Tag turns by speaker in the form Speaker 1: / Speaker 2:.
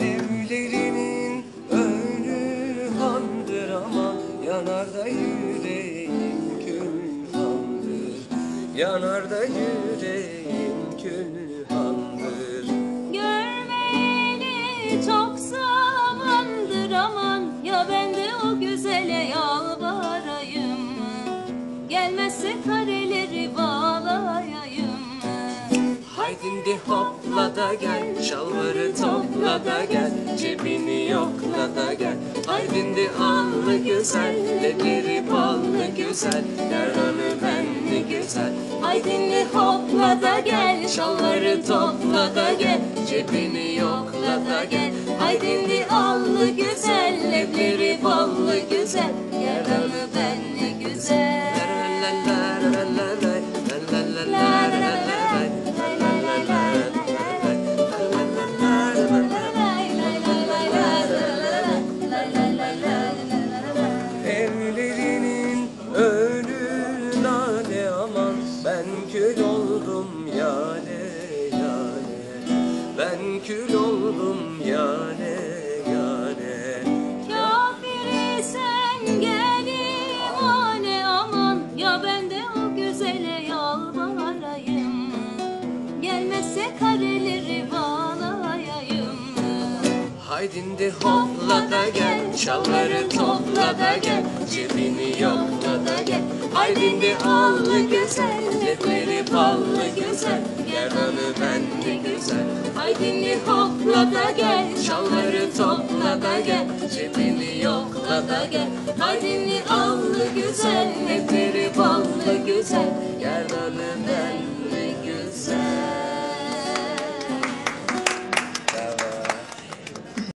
Speaker 1: Evlerinin önü handır ama yanarda yüreğim külhandır. Yanarda yüreğim külhandır.
Speaker 2: Görmeyeli çok zamandır aman Ya bende o güzele ya
Speaker 1: Haydindi hopla da gel Şalvarı topla da gel Cebini yokla da gel. Haydindi allı güzel Lebleri ballı güzel Yaranı benli güzel.
Speaker 2: Haydinli hopla da gel Şalvarı topla da gel
Speaker 1: Cebini yokla da gel.
Speaker 2: Haydinli
Speaker 1: kül oldum yane yane
Speaker 2: Kafiri sen gel imane aman. Ya ben de o güzele yalvarayım. Gelmezse kareleri bağlayayım.
Speaker 1: Haydindi hopla da gel Şalvarı topla da gel Cebini yokla da gel. Haydindi allı güzel Lepleri ballı güzel
Speaker 2: Elini hopla da gel
Speaker 1: Şalları topla da gel. Cebini yokla da gel
Speaker 2: Halini allı güzel
Speaker 1: Neferi ballı güzel. Yerdanın elli güzel.